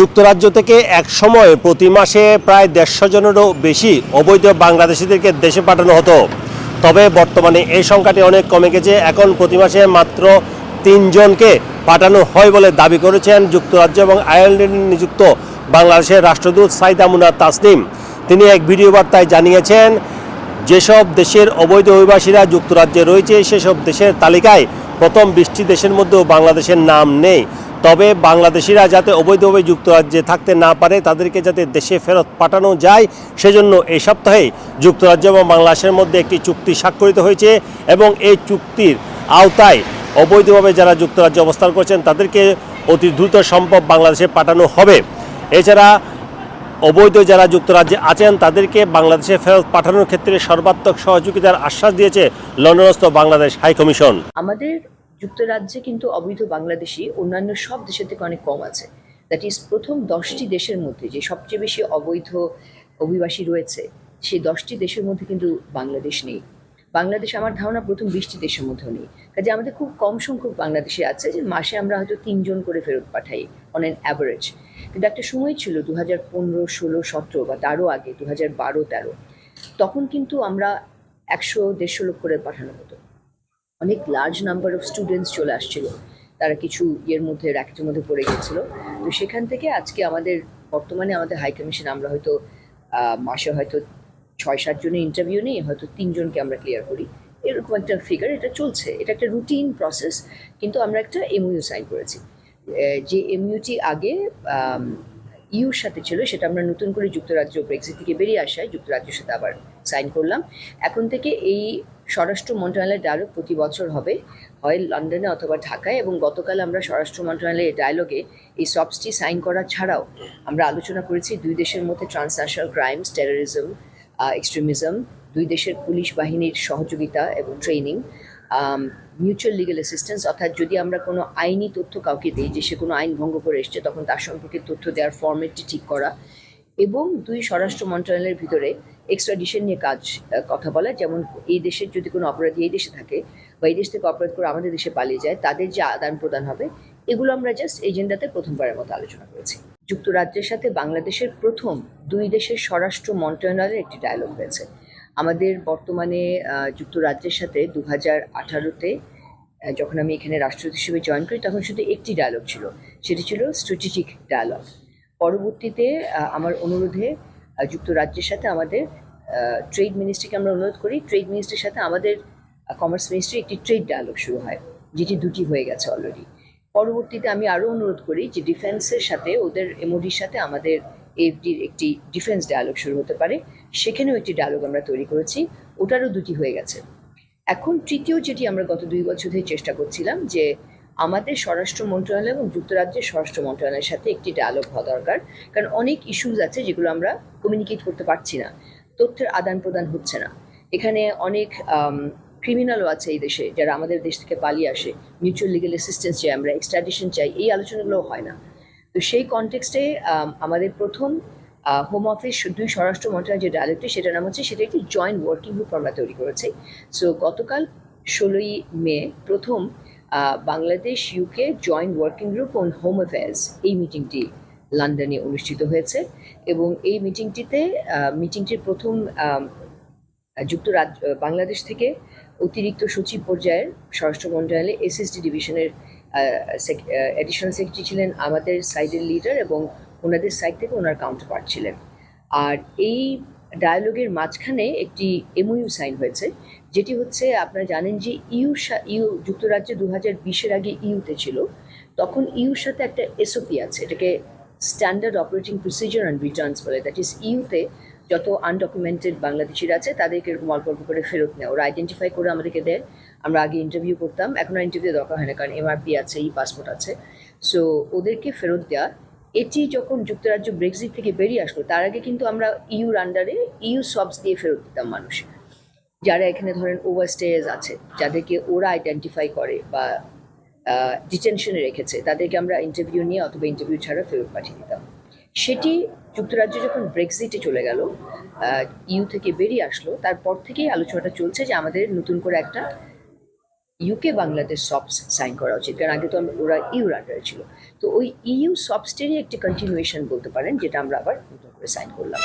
যুক্তরাজ্য থেকে এক সময় প্রতি মাসে প্রায় দেড়শো জনেরও বেশি অবৈধ বাংলাদেশিদেরকে দেশে পাঠানো হতো। তবে বর্তমানে এই সংখ্যাটি অনেক কমে গেছে। এখন প্রতি মাসে মাত্র তিনজনকে পাঠানো হয় বলে দাবি করেছেন যুক্তরাজ্য এবং আয়ারল্যান্ডে নিযুক্ত বাংলাদেশের রাষ্ট্রদূত সাইদ আমুনা তাসনিম। তিনি এক ভিডিও বার্তায় জানিয়েছেন, যেসব দেশের অবৈধ অভিবাসীরা যুক্তরাজ্যে রয়েছে, সেসব দেশের তালিকায় প্রথম বিশটি দেশের মধ্যেও বাংলাদেশের নাম নেই। তবে বাংলাদেশিরা যাতে অবৈধভাবে যুক্তরাজ্যে থাকতে না পারে, তাদেরকে যাতে দেশে ফেরত পাঠানো যায়, সেজন্য এই সপ্তাহে যুক্তরাজ্য এবং বাংলাদেশের মধ্যে একটি চুক্তি স্বাক্ষরিত হয়েছে এবং এই চুক্তির আওতায় অবৈধভাবে যারা যুক্তরাজ্যে অবস্থান করছেন, তাদেরকে অতি দ্রুত সম্ভব বাংলাদেশে পাঠানো হবে। এছাড়া অবৈধ যারা যুক্তরাজ্যে আছেন, তাদেরকে বাংলাদেশে ফেরত পাঠানোর ক্ষেত্রে সর্বাত্মক সহযোগিতার আশ্বাস দিয়েছে লন্ডনস্থ বাংলাদেশ হাইকমিশন আমাদের যুক্তরাজ্যে কিন্তু অবৈধ বাংলাদেশি অন্যান্য সব দেশের থেকে অনেক কম আছে। দ্যাট ইজ প্রথম দশটি দেশের মধ্যে যে সবচেয়ে বেশি অবৈধ অভিবাসী রয়েছে সেই দশটি দেশের মধ্যে কিন্তু বাংলাদেশ নেই। বাংলাদেশ আমার ধারণা প্রথম বিশটি দেশের মধ্যেও নেই। কাজে আমাদের খুব কম সংখ্যক বাংলাদেশে আছে যে মাসে আমরা হয়তো তিনজন করে ফেরত পাঠাই অন অ্যান অ্যাভারেজ কিন্তু একটা সময় ছিল দু হাজার পনেরো, ষোলো, সতেরো বা তারও আগে দু হাজার বারো, তেরো। তখন কিন্তু আমরা একশো, দেড়শো লোক করে পাঠানো হতো। অনেক লার্জ নাম্বার অফ স্টুডেন্টস চলে আসছিল। তারা কিছু ইয়ের মধ্যে র্যাকেটের মধ্যে পড়ে গেছিল তো সেখান থেকে আজকে আমাদের, বর্তমানে আমাদের হাই কমিশন আমরা হয়তো মাসে হয়তো ছয় সাত জনের ইন্টারভিউ নিই, হয়তো তিনজনকে আমরা ক্লিয়ার করি। এরকম একটা ফিগার এটা চলছে। এটা একটা রুটিন প্রসেস কিন্তু আমরা একটা এমইউ সাইন করেছি। যে এমইউটি আগে ইউর সাথে ছিল, সেটা আমরা নতুন করে যুক্তরাজ্য ব্রেক্সিট থেকে বেরিয়ে আসায়, যুক্তরাজ্যের সাথে আবার সাইন করলাম। এখন থেকে এই স্বরাষ্ট্র মন্ত্রণালয়ের ডায়লগ প্রতি বছর হবে। হয় লন্ডনে অথবা ঢাকায় এবং গতকাল আমরা স্বরাষ্ট্র মন্ত্রণালয়ের ডায়লগে এই সবসটি সাইন করা ছাড়াও আমরা আলোচনা করেছি দুই দেশের মধ্যে ট্রান্সন্যাশনাল ক্রাইমস টেরোরিজম এক্সট্রিমিজম দুই দেশের পুলিশ বাহিনীর সহযোগিতা এবং ট্রেনিং মিউচুয়াল লিগাল অ্যাসিস্ট্যান্স অর্থাৎ যদি আমরা কোনো আইনি তথ্য কাউকে দিই যে সে কোনো আইন ভঙ্গ করে এসছে, তখন তার সম্পর্কে তথ্য দেওয়ার ফর্মেটটি ঠিক করা। এবং দুই স্বরাষ্ট্র মন্ত্রণালয়ের ভিতরে এক্সট্রাডিশন নিয়ে কাজ কথা বলা যেমন এই দেশের যদি কোনো অপরাধী এই দেশে থাকে বা এই দেশ থেকে অপরাধ করে আমাদের দেশে পালিয়ে যায়, তাদের যে আদান প্রদান হবে, এগুলো আমরা জাস্ট এজেন্ডাতে প্রথমবারের মতো আলোচনা করেছি। যুক্তরাজ্যের সাথে বাংলাদেশের প্রথম দুই দেশের স্বরাষ্ট্র মন্ত্রণালয়ের একটি ডায়লগ হয়েছে। আমাদের বর্তমানে যুক্তরাজ্যের সাথে দু হাজার আঠারোতে যখন আমি এখানে রাষ্ট্রদূত হিসেবে জয়েন করি, তখন শুধু একটি ডায়লগ ছিল। সেটি ছিল স্ট্র্যাটেজিক ডায়লগ পরবর্তীতে আমার অনুরোধে যুক্তরাজ্যের সাথে আমাদের ট্রেড মিনিস্ট্রিকে আমরা অনুরোধ করি ট্রেড মিনিস্ট্রির সাথে আমাদের কমার্স মিনিস্ট্রি একটি ট্রেড ডায়ালগ শুরু হয়, যেটি দুটি হয়ে গেছে অলরেডি পরবর্তীতে আমি আরও অনুরোধ করি যে ডিফেন্সের সাথে, ওদের এমওডির সাথে আমাদের এফডির একটি ডিফেন্স ডায়ালগ শুরু হতে পারে। সেখানেও একটি ডায়ালগ আমরা তৈরি করেছি, ওটারও দুটি হয়ে গেছে। এখন তৃতীয় যেটি আমরা গত দুই বছর ধরে চেষ্টা করছিলাম যে আমাদের স্বরাষ্ট্র মন্ত্রণালয় এবং যুক্তরাজ্যের স্বরাষ্ট্র মন্ত্রণালয়ের সাথে একটি ডায়ালগ হওয়া দরকার। কারণ অনেক ইস্যুজ আছে যেগুলো আমরা কমিউনিকেট করতে পারছি না। তথ্যের আদান প্রদান হচ্ছে না। এখানে অনেক ক্রিমিনালও আছে এই দেশে যারা আমাদের দেশ থেকে পালিয়ে আসে। মিউচুয়াল লিগাল অ্যাসিস্ট্যান্স চাই আমরা এক্সট্রাডিশন চাই, এই আলোচনাগুলো হয় না। তো সেই কনটেক্সটে আমাদের প্রথম হোম অফিস দুই স্বরাষ্ট্র মন্ত্রণালয়ের যে ডায়ালগটি সেটার নাম হচ্ছে, সেটা একটি জয়েন্ট ওয়ার্কিং গ্রুপ আমরা তৈরি করেছি। সো গতকাল ষোলোই মে প্রথম Bangladesh UK joint working group on home affairs এই মিটিংটি লন্ডনে অনুষ্ঠিত হয়েছে এবং এই মিটিংটিতে মিটিংটির প্রথম যুক্তরাজ্য, বাংলাদেশ থেকে অতিরিক্ত সচিব পর্যায়ের স্বরাষ্ট্র মন্ত্রণালয়ে এসএসডি ডিভিশনের অ্যাডিশনাল সেক্রেটারি ছিলেন আমাদের সাইডের লিডার এবং ওনাদের সাইড থেকে ওনার কাউন্টারপার্ট ছিলেন। আর এই ডায়ালগের মাঝখানে একটি এমওইউ সাইন হয়েছে, যেটি হচ্ছে আপনারা জানেন যে ইউ ইউ যুক্তরাজ্য দু হাজার বিশের আগে ইউতে ছিল। তখন ইউর সাথে একটা এসওপি আছে, এটাকে standard operating procedure and returns বলে। দ্যাট ইজ ইউতে যত আনডকুমেন্টেড বাংলাদেশিরা আছে, তাদেরকে এরকম অল্প অল্প করে ফেরত নেয়। ওরা আইডেন্টিফাই করে আমাদেরকে দেয়। আমরা আগে ইন্টারভিউ করতাম, এখন আর ইন্টারভিউ দরকার হয় না, কারণ এমআরপি আছে, ই পাসপোর্ট আছে। সো ওদেরকে ফেরত দেওয়া এটি যখন যুক্তরাজ্য ব্রেক্সিট থেকে বেরিয়ে আসলো, তার আগে কিন্তু আমরা ইউর আন্ডারে ইউ সবস দিয়ে ফেরত দিতাম মানুষ যারা এখানে ধরেন ওভারস্টেজ আছে, যাদেরকে ওরা আইডেন্টিফাই করে বা ডিটেনশনে রেখেছে, তাদেরকে আমরা ইন্টারভিউ নিয়ে অথবা ইন্টারভিউ ছাড়া ফেরত পাঠিয়ে দিতাম। সেটি যুক্তরাজ্য যখন ব্রেক্সিটে চলে গেল ইউ থেকে বেরিয়ে আসলো, তারপর থেকেই আলোচনাটা চলছে যে আমাদের নতুন করে একটা ইউকে বাংলাদেশ সফটস সাইন করা উচিত। কারণ আগে তো ওরা ইউ আন্ডারে ছিল। তো ওই ইউ সফটসটেরই একটি কন্টিনিউয়েশন বলতে পারেন, যেটা আমরা আবার নতুন করে সাইন করলাম।